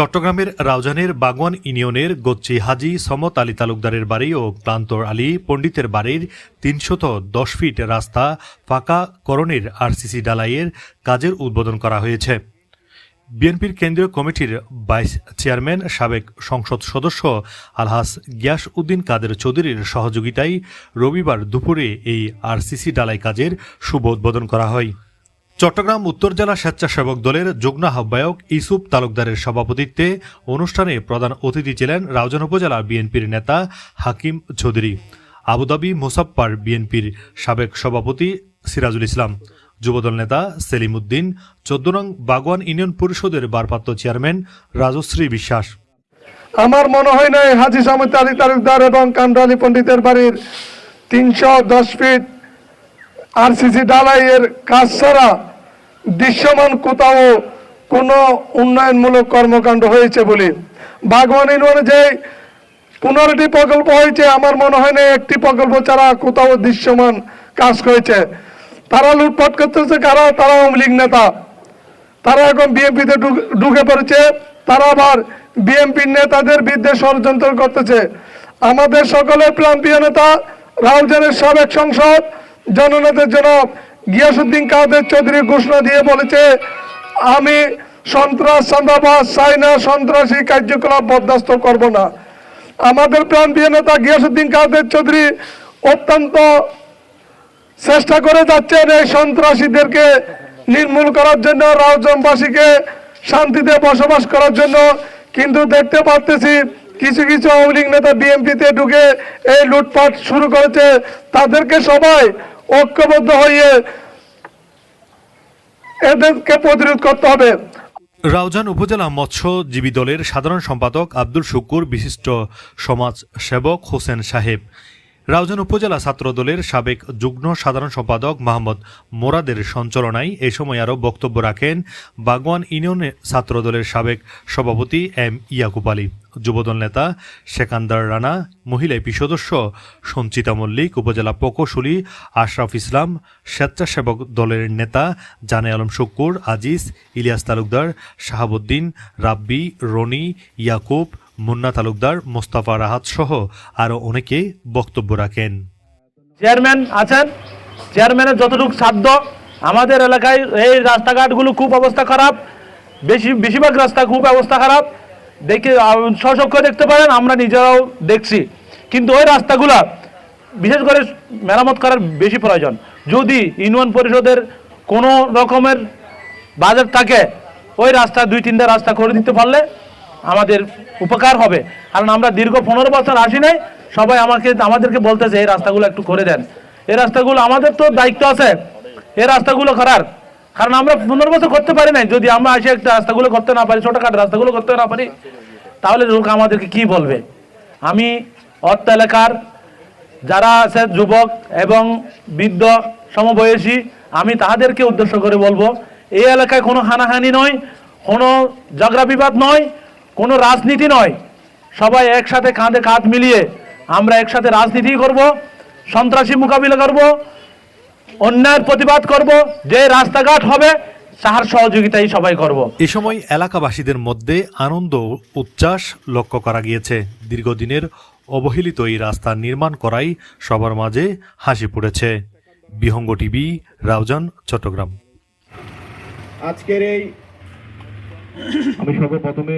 চট্টগ্রামের রাউজানের বাগওয়ান ইউনিয়নের গচ্চি হাজি সমত আলী তালুকদারের বাড়ি ও প্রান্তর আলী পণ্ডিতের বাড়ির তিনশত দশ ফিট রাস্তা পাকা করণের আরসিসি ডালাইয়ের কাজের উদ্বোধন করা হয়েছে। বিএনপির কেন্দ্রীয় কমিটির ভাইস চেয়ারম্যান, সাবেক সংসদ সদস্য আলহাস গিয়াস উদ্দিন কাদের চৌধুরীর সহযোগিতায় রবিবার দুপুরে এই আরসিসি ডালাই কাজের শুভ উদ্বোধন করা হয়। চট্টগ্রাম উত্তর জেলা স্বেচ্ছাসেবক দলের যুগ্ম আহ্বায়ক ইসুফ তালুকদারের সভাপতিত্বে অনুষ্ঠানে প্রধান অতিথি ছিলেন রাউজান উপজেলা বিএনপির নেতা হাকিম চৌধুরী, আবুধাবি মুসাপ্পার বিএনপির সাবেক সভাপতি সিরাজুল ইসলাম, যুবদল নেতা সেলিম উদ্দিন, চোদ্দ নং বাগওয়ান ইউনিয়ন পরিষদের ভারপ্রাপ্ত চেয়ারম্যান রাজশ্রী বিশ্বাস। আমার মনে হয় না হাজি সামত তালুকদার এবং কামরালি পণ্ডিতের বাড়ির তিনশো দশ ফিট আরসিসি ডালাইয়ের কাজ ছাড়া দৃশ্যমান কোথাও কোনো উন্নয়নমূলক কর্মকাণ্ড হয়েছে বলে। বাগওয়ান ইউনিয়নে যে পনেরোটি প্রকল্প হয়েছে, আমার মনে হয় না একটি প্রকল্প ছাড়া কোথাও দৃশ্যমান কাজ হয়েছে তারা লুটপাট করতেছে কারা? তারা আওয়ামী লীগ নেতা। তারা এখন বিএনপিতে ঢুকে পড়েছে। তারা আবার বিএনপির নেতাদের বিরুদ্ধে ষড়যন্ত্র করতেছে। আমাদের সকলের প্রান্তীয় নেতা রাহুলজানের সাবেক সংসদ, জননেতার জনাব গিয়াসুদ্দিন কাদের চৌধুরী ঘোষণা দিয়ে বলেছে, আমি সন্ত্রাস, চাঁদাবাজ, চাইনা সন্ত্রাসী কার্যকলাপ বরদাস্ত করব না। আমাদের প্রান্তীয় নেতা গিয়াসুদ্দিন কাদের চৌধুরী অত্যন্ত চেষ্টা করে যাচ্ছেন এই সন্ত্রাসীদেরকে নির্মূল করার জন্য রাউজনবাসীকে শান্তিতে বসবাস করার জন্য। কিন্তু দেখতে পাচ্তেছি কিছু কিছু আওয়ামী লীগ নেতা বিএনপিতে ঢুকে এই লুটপাট শুরু করেছে। তাদেরকে সবাই ঐক্যবদ্ধ হয়ে এদেরকে প্রতিরোধ করতে হবে। রাউজান উপজেলা মৎস্যজীবী দলের সাধারণ সম্পাদক আব্দুল শুকুর, বিশিষ্ট সমাজ সেবক হোসেন সাহেব। রাউজান উপজেলা ছাত্র দলের সাবেক যুগ্ম সাধারণ সম্পাদক মোহাম্মদ মোরাদের সঞ্চালনায় এই সময় আরও বক্তব্য রাখেন বাগওয়ান ইউনিয়নের ছাত্র দলের সাবেক সভাপতি এম ইয়াকুব আলী। যুবদল নেতা সেকান্দার রানা, মহিলা এপি সদস্য সঞ্চিতা মল্লিক, উপজেলা প্রকৌশলী আশরাফ ইসলাম, স্বেচ্ছাসেবক দলের নেতা জানে আলম শুক্কুর, আজিজ, ইলিয়াস তালুকদার, শাহাবুদ্দিন, রাব্বি, রনি, ইয়াকুব, মুন্না তালুকদার, মোস্তাফা রাহাত সহ আরও অনেকে বক্তব্য রাখেন। চেয়ারম্যান আছেন। চেয়ারম্যানের যতটুকু সাধ্য, আমাদের এলাকায় এই রাস্তাঘাটগুলো খুব অবস্থা খারাপ। বেশি বেশিরভাগ রাস্তা খুব অবস্থা খারাপ। দেখে সচক্ষ দেখতে পারেন, আমরা নিজেরাও দেখছি। কিন্তু ওই রাস্তাগুলা, বিশেষ করে মেরামত করার বেশি প্রয়োজন। যদি ইউনিয়ন পরিষদের কোনো রকমের বাজেট থাকে, ওই রাস্তা, দুই তিনটা রাস্তা করে দিতে পারলে আমাদের উপকার হবে। কারণ আমরা দীর্ঘ পনেরো বছর আসি নাই, সবাই আমাকে, আমাদেরকে বলতেছে, এই রাস্তাগুলো একটু করে দেন। এই রাস্তাগুলো, আমাদের তো দায়িত্ব আছে। এই রাস্তাগুলো করার। কারণ আমরা পনেরো বছর করতে পারি নাই। যদি আমরা আসে একটা রাস্তাগুলো করতে না পারি, ছোটখাটো রাস্তাগুলো করতে না পারি, তাহলে লোক আমাদেরকে কি বলবে? আমি অর্থ এলাকার যারা আছে যুবক এবং বৃদ্ধ সমবয়সী, আমি তাদেরকে উদ্দেশ্য করে বলব, এই এলাকায় কোনো হানাহানি নয়, কোনো ঝগড়া বিবাদ নয়, কোনো রাজনীতি নয়। সবাই একসাথে কাঁধে কাঁধ মিলিয়ে আমরা একসাথে রাজনীতি করব, সন্ত্রাসী মোকাবিলা করব অন্যায়ের প্রতিবাদ করব যে রাস্তাঘাট হবে তাহার সহযোগিতাই সবাই করব। এ সময় এলাকাবাসীদের মধ্যে আনন্দ উচ্ছ্বাস লক্ষ্য করা গিয়েছে। দীর্ঘদিনের অবহেলিত এই রাস্তা নির্মাণ করাই সবার মাঝে হাসি পড়েছে বিহঙ্গ টিভি রাউজান চট্টগ্রাম। আজকের এই আমি সর্বপ্রথমে